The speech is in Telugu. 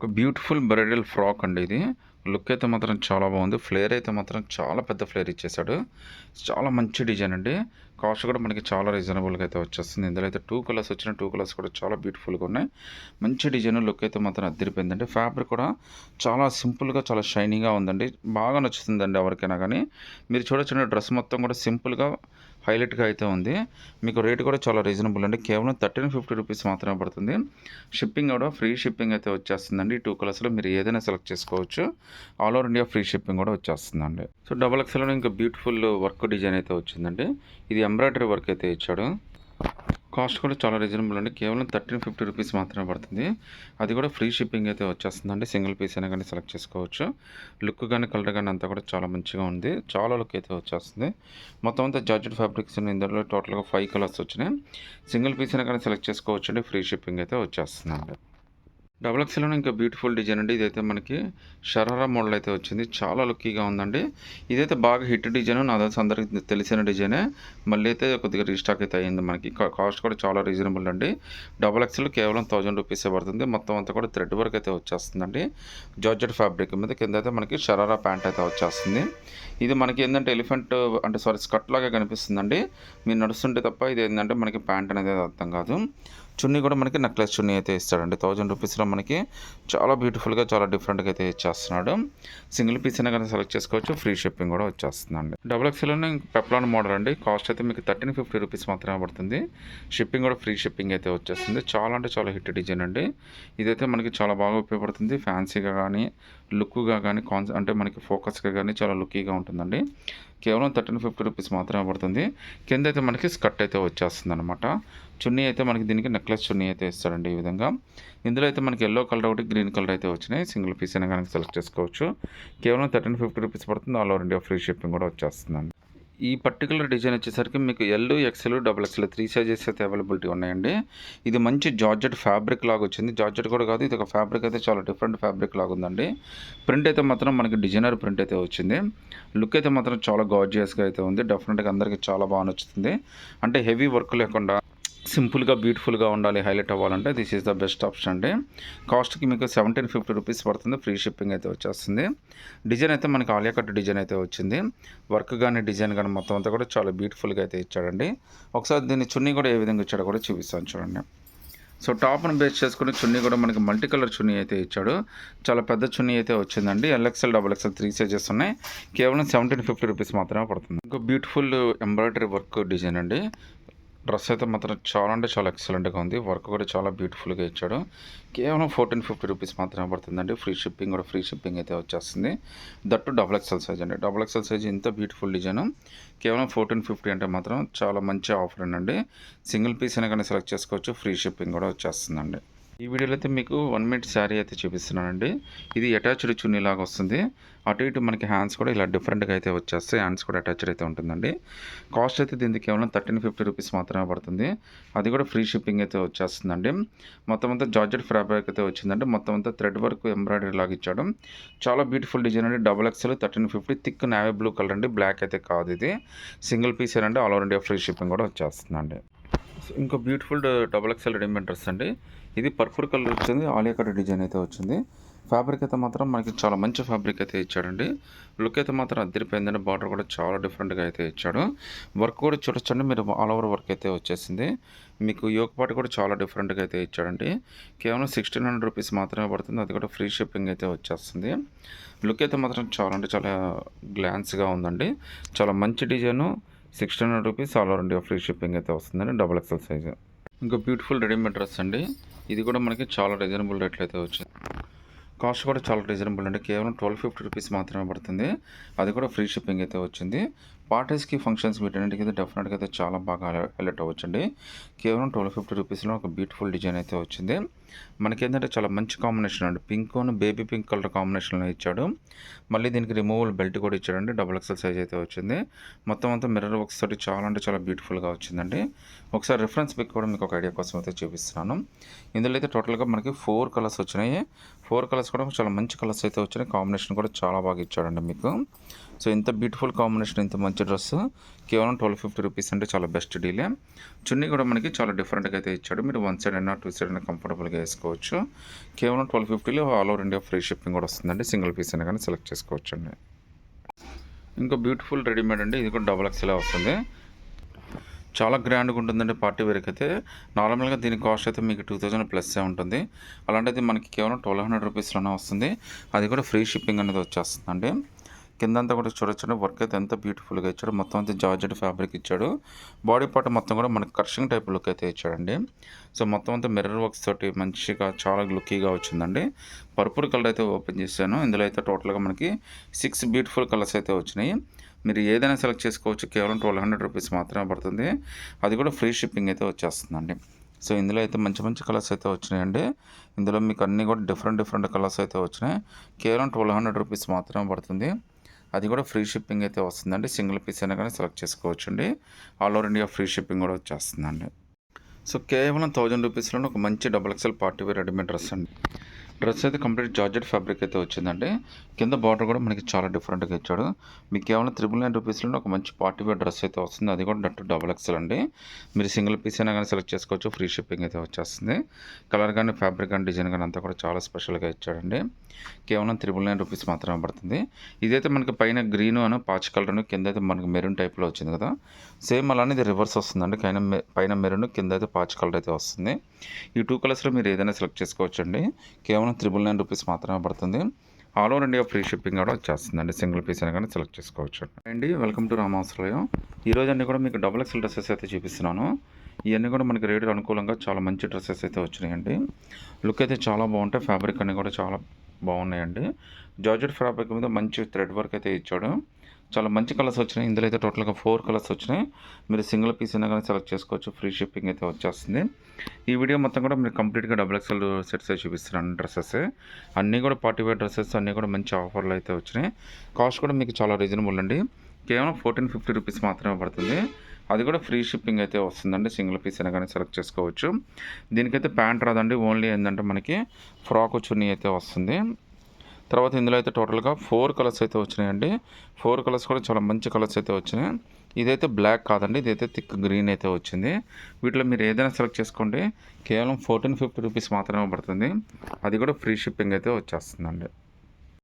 ఒక బ్యూటిఫుల్ బ్రైడల్ ఫ్రాక్ అండి ఇది. లుక్ అయితే మాత్రం చాలా బాగుంది. ఫ్లేర్ అయితే మాత్రం చాలా పెద్ద ఫ్లేర్ ఇచ్చేసాడు చాలా మంచి డిజైన్ అండి. కాస్ట్ కూడా మనకి చాలా రీజనబుల్గా అయితే వచ్చేస్తుంది. ఇందులో అయితే టూ కలర్స్ వచ్చిన టూ కలర్స్ కూడా చాలా బ్యూటిఫుల్గా ఉన్నాయి. మంచి డిజైన్ లుక్ అయితే మాత్రం అద్దరిపోయిందండి. ఫ్యాబ్రిక్ కూడా చాలా సింపుల్గా చాలా షైనింగ్గా ఉందండి. బాగా నచ్చుతుందండి ఎవరికైనా కానీ. మీరు చూడొచ్చిన డ్రెస్ మొత్తం కూడా సింపుల్గా హైలైట్గా అయితే ఉంది. మీకు రేట్ కూడా చాలా రీజనబుల్ అండి. కేవలం థర్టీన్ ఫిఫ్టీ రూపీస్ మాత్రమే పడుతుంది. షిప్పింగ్ కూడా ఫ్రీ షిప్పింగ్ అయితే వచ్చేస్తుందండి. ఈ టూ కలర్స్లో మీరు ఏదైనా సెలెక్ట్ చేసుకోవచ్చు. All over India free shipping కూడా వచ్చేస్తుందండి. సో డబల్ ఎక్స్ఎల్లో ఇంకా బ్యూటిఫుల్ వర్క్ డిజైన్ అయితే వచ్చిందండి. ఇది ఎంబ్రాయిడరీ వర్క్ అయితే ఇచ్చాడు. కాస్ట్ కూడా చాలా రీజనబుల్ అండి. కేవలం థర్టీన్ ఫిఫ్టీ రూపీస్ మాత్రమే పడుతుంది. అది కూడా ఫ్రీ షిప్పింగ్ అయితే వచ్చేస్తుందండి. సింగిల్ పీస్ అయినా కానీ సెలెక్ట్ చేసుకోవచ్చు. లుక్ కానీ కలర్ కానీ అంతా కూడా చాలా మంచిగా ఉంది. చాలా లుక్ అయితే వచ్చేస్తుంది. మొత్తం అంతా జార్జెట్ ఫ్యాబ్రిక్స్ ఇందులో టోటల్గా ఫైవ్ కలర్స్ వచ్చినాయి. సింగిల్ పీస్ అయినా కానీ సెలెక్ట్ చేసుకోవచ్చు అండి ఫ్రీ షిప్పింగ్ అయితే వచ్చేస్తుందండి. డబుల్ ఎక్స్ఎల్లో ఇంకా బ్యూటిఫుల్ డిజైన్ అండి. ఇదైతే మనకి షరారా మోడల్ అయితే వచ్చింది. చాలా లుక్కీగా ఉందండి. ఇదైతే బాగా హిట్ డిజైన్. నా తెలిసి అందరికి తెలిసిన డిజైనే. మళ్ళీ అయితే కొద్దిగా రీస్టాక్ అయితే అయింది మనకి. కా- కాస్ట్ కూడా చాలా రీజనబుల్ అండి. డబుల్ ఎక్స్ఎల్ కేవలం థౌజండ్ రూపీసే పడుతుంది. మొత్తం అంతా కూడా థ్రెడ్ వర్క్ అయితే వచ్చేస్తుందండి. జార్జెట్ ఫ్యాబ్రిక్ మీద కింద అయితే మనకి షరారా ప్యాంట్ అయితే వచ్చేస్తుంది. ఇది మనకి ఏంటంటే ఎలిఫెంట్ అంటే సారీ స్కర్ట్ లాగా కనిపిస్తుందండి. మీరు నడుస్తుంటే తప్ప ఇది ఏంటంటే మనకి ప్యాంట్ అనేది అర్థం కాదు. చున్నీ కూడా మనకి నెక్లెస్ చున్నీ అయితే ఇస్తాడండి. థౌజండ్ రూపీస్లో మనకి చాలా బ్యూటిఫుల్గా చాలా డిఫరెంట్గా అయితే ఇచ్చేస్తున్నాడు. సింగిల్ పీస్ అయినా కానీ సెలెక్ట్ చేసుకోవచ్చు. ఫ్రీ షిప్పింగ్ కూడా వచ్చేస్తుందండి. డబుల్ ఎక్స్ఎల్లోనే పెప్లాన్ మోడల్ అండి. కాస్ట్ అయితే మీకు థర్టీన్ ఫిఫ్టీ రూపీస్ మాత్రమే పడుతుంది. షిప్పింగ్ కూడా ఫ్రీ షిప్పింగ్ అయితే వచ్చేస్తుంది. చాలా అంటే చాలా హిట్ డిజైన్ అండి. ఇదైతే మనకి చాలా బాగా ఉపయోగపడుతుంది. ఫ్యాన్సీగా కానీ లుక్గా కానీ కాన్స్ అంటే మనకి ఫోకస్గా కానీ చాలా లుక్కీగా ఉంటుందండి. కేవలం థర్టీన్ ఫిఫ్టీ రూపీస్ మాత్రమే పడుతుంది. కింద అయితే మనకి స్కర్ట్ అయితే వచ్చేస్తుంది అనమాట చున్నీ అయితే మనకి దీనికి నెక్లెస్ చున్నీ అయితే ఇస్తారండి ఈ విధంగా. ఇందులో అయితే మనకి ఎల్లో కలర్ ఒకటి గ్రీన్ కలర్ అయితే వచ్చినాయి. సింగిల్ పీస్ అయినా కనుక సెలెక్ట్ చేసుకోవచ్చు. కేవలం థర్టీన్ ఫిఫ్టీ రూపీస్ పడుతుంది. All over India free shipping కూడా వచ్చేస్తుందండి. ఈ పర్టికులర్ డిజైన్ వచ్చేసరికి మీకు L XL double XL three sizes అయితే అవైలబిలిటీ ఉన్నాయండి. ఇది మంచి జార్జెట్ ఫ్యాబ్రిక్ లాగా వచ్చింది. జార్జెట్ కూడా కాదు ఇది ఒక ఫ్యాబ్రిక్ అయితే చాలా డిఫరెంట్ ఫ్యాబ్రిక్ లాగా ఉందండి. ప్రింట్ అయితే మాత్రం మనకి డిజైనర్ ప్రింట్ అయితే వచ్చింది. లుక్ అయితే మాత్రం చాలా గార్జియస్గా అయితే ఉంది. డెఫినెట్గా అందరికీ చాలా బాగా నచ్చుతుంది. అంటే హెవీ వర్క్ లేకుండా సింపుల్గా బ్యూటిఫుల్గా ఉండాలి హైలైట్ అవ్వాలంటే this is the best option అండి. కాస్ట్కి మీకు సెవెంటీన్ ఫిఫ్టీ రూపీస్ పడుతుంది ఫ్రీ షిప్పింగ్ అయితే వచ్చేస్తుంది. డిజైన్ అయితే మనకి ఆలియా కట్ డిజైన్ అయితే వచ్చింది. వర్క్ కానీ డిజైన్ కానీ మొత్తం అంతా కూడా చాలా బ్యూటిఫుల్గా అయితే ఇచ్చాడండి. ఒకసారి దీన్ని చున్నీ కూడా ఏ విధంగా ఇచ్చాడో కూడా చూపిస్తాను చూడండి. సో టాప్ను బేస్ చేసుకుని చున్నీ కూడా మనకి మల్టీ కలర్ చున్నీ అయితే ఇచ్చాడు. చాలా పెద్ద చున్నీ అయితే వచ్చిందండి. L XL double XL three sizes ఉన్నాయి. కేవలం సెవెంటీన్ ఫిఫ్టీ రూపీస్ మాత్రమే పడుతుంది. ఇంకో బ్యూటిఫుల్ ఎంబ్రాయిడరీ వర్క్ డిజైన్ అండి. డ్రెస్ అయితే మాత్రం చాలా అంటే చాలా ఎక్సలెంట్గా ఉంది. వర్క్ కూడా చాలా బ్యూటిఫుల్గా ఇచ్చాడు. కేవలం ఫోర్టీన్ ఫిఫ్టీ రూపీస్ మాత్రమే పడుతుందండి. ఫ్రీ షిప్పింగ్ కూడా ఫ్రీ షిప్పింగ్ అయితే వచ్చేస్తుంది. దట్టు డబుల్ ఎక్సెల్ సైజ్ అండి. డబుల్ ఎక్సెల్ సైజ్ ఇంత బ్యూటిఫుల్ డిజైన్ కేవలం ఫోర్టీన్ ఫిఫ్టీ అంటే మాత్రం చాలా మంచి ఆఫర్ అండి. సింగిల్ పీస్ అయినా కానీ సెలెక్ట్ చేసుకోవచ్చు. ఫ్రీ షిప్పింగ్ కూడా వచ్చేస్తుందండి. ఈ వీడియోలో అయితే మీకు వన్ మినిట్ శారీ అయితే చూపిస్తున్నానండి. ఇది అటాచ్డ్ చున్నీ లాగా వస్తుంది. అటు ఇటు మనకి హ్యాండ్స్ కూడా ఇలా డిఫరెంట్గా అయితే వచ్చేస్తాయి. హ్యాండ్స్ కూడా అటాచ్డ్ అయితే ఉంటుందండి. కాస్ట్ అయితే దీనికి కేవలం థర్టీన్ ఫిఫ్టీ రూపీస్ మాత్రమే పడుతుంది. అది కూడా ఫ్రీ షిప్పింగ్ అయితే వచ్చేస్తుందండి. మొత్తం అంతా జార్జెట్ ఫ్యాబ్రిక్ అయితే వచ్చిందండి. మొత్తం అంతా థ్రెడ్ వర్క్ ఎంబ్రాయిడరీ లాగా ఇచ్చాడు. చాలా బ్యూటిఫుల్ డిజైన్ అండి. Double XL thirteen fifty thick navy blue colour అండి. బ్లాక్ అయితే కాదు ఇది. సింగిల్ పీస్ అండి all over India free shipping కూడా వచ్చేస్తుందండి. ఇంకో beautiful double XL readymade dress అండి. ఇది పర్పుల్ కలర్ వచ్చింది ఆలియా కట్ డిజైన్ అయితే వచ్చింది. ఫ్యాబ్రిక్ అయితే మాత్రం మనకి చాలా మంచి ఫ్యాబ్రిక్ అయితే ఇచ్చాడండి. లుక్ అయితే మాత్రం అద్దరిపోయిందండి బార్డర్ కూడా చాలా డిఫరెంట్గా అయితే ఇచ్చాడు. వర్క్ కూడా చూడొచ్చండి మీరు ఆల్ ఓవర్ వర్క్ అయితే వచ్చేసింది. మీకు యోగ పాటు కూడా చాలా డిఫరెంట్గా అయితే ఇచ్చాడండి. కేవలం సిక్స్టీన్ హండ్రెడ్ రూపీస్ మాత్రమే పడుతుంది అది కూడా ఫ్రీ షిప్పింగ్ అయితే వచ్చేస్తుంది. లుక్ అయితే మాత్రం చాలా అంటే చాలా గ్లాన్స్గా ఉందండి. చాలా మంచి design sixteen hundred rupees all over India free shipping అయితే వస్తుందండి డబుల్ ఎక్సెల్ సైజు ఇంకా బ్యూటిఫుల్ రెడీమేడ్ డ్రెస్ అండి. ఇది కూడా మనకి చాలా రీజనబుల్ రేట్లు అయితే వచ్చింది. కాస్ట్ కూడా చాలా రీజనబుల్ అండి. కేవలం ట్వెల్వ్ ఫిఫ్టీ రూపీస్ మాత్రమే పడుతుంది. అది కూడా ఫ్రీ షిప్పింగ్ అయితే వచ్చింది. పార్టీస్కి ఫంక్షన్స్ వీటన్నిటికి అయితే డెఫినెట్గా అయితే చాలా బాగా హైలైట్ అవ్వచ్చండి. కేవలం ట్వెల్వ్ ఫిఫ్టీ రూపీస్లో ఒక బ్యూటిఫుల్ డిజైన్ అయితే వచ్చింది. మనకి ఏంటంటే చాలా మంచి కాంబినేషన్ అండి. పింక్ బేబీ పింక్ కలర్ కాంబినేషన్లో ఇచ్చాడు. మళ్ళీ దీనికి రిమూవల్ బెల్ట్ కూడా ఇచ్చాడండి. డబుల్ ఎక్సెల్ సైజ్ అయితే వచ్చింది. మొత్తం అంతా మిర్రర్ వర్క్స్ తోటి చాలా అంటే చాలా బ్యూటిఫుల్గా వచ్చిందండి. ఒకసారి రిఫరెన్స్ పిక్ కూడా మీకు ఒక ఐడియా కోసం అయితే చూపిస్తున్నాను. ఇందులో అయితే టోటల్గా మనకి ఫోర్ కలర్స్ వచ్చినాయి. ఫోర్ కలర్స్ కూడా చాలా మంచి కలర్స్ అయితే వచ్చినాయి. కాంబినేషన్ కూడా చాలా బాగా ఇచ్చాడండి మీకు. సో ఇంత బ్యూటిఫుల్ కాంబినేషన్ ఇంత మంచి డ్రెస్ కేవలం ట్వెల్వ్ ఫిఫ్టీ రూపీస్ అంటే చాలా బెస్ట్ డీలే చున్నీ కూడా మనకి చాలా డిఫరెంట్గా అయితే ఇచ్చాడు. మీరు వన్ సైడ్ అయినా టూ సైడ్ అయినా కంఫర్టబుల్గా వేసుకోవచ్చు. కేవలం ట్వెల్వ్ ఫిఫ్టీలో all over India free shipping కూడా వస్తుందండి. సింగిల్ పీస్ అయినా కానీ సెలెక్ట్ చేసుకోవచ్చు అండి ఇంకో బ్యూటిఫుల్ రెడీమేడ్ అండి. ఇది కూడా డబల్ ఎక్స్ఎల్ వస్తుంది. చాలా గ్రాండ్గా ఉంటుందండి పార్టీ వేర్కి అయితే. నార్మల్గా దీని కాస్ట్ అయితే మీకు టూ థౌజండ్ ప్లస్సే ఉంటుంది. అలాంటిది మనకి కేవలం ట్వెల్వ్ హండ్రెడ్ రూపీస్లోనే వస్తుంది. అది కూడా ఫ్రీ షిప్పింగ్ అనేది వచ్చేస్తుందండి. కిందంతా కూడా చూడొచ్చు వర్క్ అయితే ఎంత బ్యూటిఫుల్గా ఇచ్చాడు. మొత్తం అంతా జార్జెట్ ఫ్యాబ్రిక్ ఇచ్చాడు. బాడీ పార్ట్ మొత్తం కూడా మనకి కర్షింగ్ టైప్ లుక్ అయితే ఇచ్చాడండి. సో మొత్తం అంతా మిర్రర్ వర్క్స్ తోటి మంచిగా చాలా లుక్కీగా వచ్చిందండి. పర్పుల్ కలర్ అయితే ఓపెన్ చేశాను. ఇందులో అయితే టోటల్గా మనకి సిక్స్ బ్యూటిఫుల్ కలర్స్ అయితే వచ్చినాయి. మీరు ఏదైనా సెలెక్ట్ చేసుకోవచ్చు. కేవలం ట్వెల్వ్ హండ్రెడ్ రూపీస్ మాత్రమే పడుతుంది. అది కూడా ఫ్రీ షిప్పింగ్ అయితే వచ్చేస్తుందండి. సో ఇందులో అయితే మంచి మంచి కలర్స్ అయితే వచ్చినాయండి. ఇందులో మీకు అన్నీ కూడా డిఫరెంట్ డిఫరెంట్ కలర్స్ అయితే వచ్చినాయి. కేవలం ట్వెల్వ్ హండ్రెడ్ రూపీస్ మాత్రమే పడుతుంది. అది కూడా ఫ్రీ షిప్పింగ్ అయితే వస్తుందండి. సింగిల్ పీస్ అయినా కానీ సెలెక్ట్ చేసుకోవచ్చు అండి all over India free shipping కూడా వచ్చేస్తుందండి. సో కేవలం థౌజండ్ రూపీస్లో ఒక మంచి double XL party wear readymade dress అండి. డ్రెస్ అయితే కంప్లీట్ జార్జెట్ ఫ్యాబ్రిక్ అయితే వచ్చిందండి. కింద బార్డర్ కూడా మనకి చాలా డిఫరెంట్గా ఇచ్చాడు. మీకు కేవలం త్రిబుల్ నైన్ రూపీస్లో ఒక మంచి పార్టీ వేర్ డ్రెస్ అయితే వస్తుంది. అది కూడా డట్టు డబల్ ఎక్సెల్ అండి. మీరు సింగిల్ పీస్ అయినా కానీ సెలెక్ట్ చేసుకోవచ్చు. ఫ్రీ షిప్పింగ్ అయితే వచ్చేస్తుంది. కలర్ కానీ ఫ్యాబ్రిక్ కానీ డిజైన్ కానీ అంతా కూడా చాలా స్పెషల్గా ఇచ్చాడండి. కేవలం త్రిబుల్ నైన్ రూపీస్ మాత్రమే పడుతుంది. ఇదైతే మనకి పైన గ్రీన్ అను పాచ్ కలర్ కింద అయితే మనకి మెరూన్ టైప్లో వచ్చింది కదా. సేమ్ అలానే ఇది రివర్స్ వస్తుందండి. పైన పైన మెరూన్ కింద అయితే పాచ్ కలర్ అయితే వస్తుంది. ఈ టూ కలర్స్లో మీరు ఏదైనా సెలెక్ట్ చేసుకోవచ్చు అండి కేవలం త్రిబుల్ నైన్ రూపీస్ మాత్రమే పడుతుంది. All over India free shipping కూడా వచ్చేస్తుందండి. సింగిల్ పీస్ అయినా కానీ సెలెక్ట్ చేసుకోవచ్చు. అండి వెల్కమ్ టు రామాశ్రయం ఈరోజు అన్ని కూడా మీకు డబుల్ ఎక్స్ఎల్ డ్రెస్సెస్ అయితే చూపిస్తున్నాను. ఇవన్నీ కూడా మనకి రేటు అనుకూలంగా చాలా మంచి డ్రెస్సెస్ అయితే వచ్చినాయండి. లుక్ అయితే చాలా బాగుంటాయి. ఫ్యాబ్రిక్ అన్నీ కూడా చాలా బాగున్నాయండి. జార్జెట్ ఫ్యాబ్రిక్ మీద మంచి థ్రెడ్ వర్క్ అయితే ఇచ్చాడు. చాలా మంచి కలర్స్ వచ్చినాయి. ఇందులో అయితే టోటల్గా ఫోర్ కలర్స్ వచ్చినాయి. మీరు సింగిల్ పీస్ అయినా కానీ సెలెక్ట్ చేసుకోవచ్చు. ఫ్రీ షిప్పింగ్ అయితే వచ్చేస్తుంది. ఈ వీడియో మొత్తం కూడా మీరు కంప్లీట్గా డబుల్ ఎక్స్ఎల్ సెట్స్ చూపిస్తున్నాను డ్రెస్సెస్. అన్నీ కూడా పార్టీ వేర్ డ్రెస్సెస్ అన్నీ కూడా మంచి ఆఫర్లు అయితే వచ్చినాయి. కాస్ట్ కూడా మీకు చాలా రీజనబుల్ అండి. కేవలం ఫోర్టీన్ ఫిఫ్టీ రూపీస్ మాత్రమే పడుతుంది. అది కూడా ఫ్రీ షిప్పింగ్ అయితే వస్తుందండి. సింగిల్ పీస్ అయినా కానీ సెలెక్ట్ చేసుకోవచ్చు. దీనికైతే ప్యాంట్ రాదండి. ఓన్లీ ఏంటంటే మనకి ఫ్రాక్ చున్నీ అయితే వస్తుంది. తర్వాత ఇందులో అయితే టోటల్గా ఫోర్ కలర్స్ అయితే వచ్చినాయండి. ఫోర్ కలర్స్ కూడా చాలా మంచి కలర్స్ అయితే వచ్చినాయి. ఇదైతే బ్లాక్ కాదండి. ఇదైతే థిక్ గ్రీన్ అయితే వచ్చింది. వీటిలో మీరు ఏదైనా సెలెక్ట్ చేసుకోండి. కేవలం ఫోర్టీన్ ఫిఫ్టీ రూపీస్ మాత్రమే పడుతుంది. అది కూడా ఫ్రీ షిప్పింగ్ అయితే వచ్చేస్తుందండి.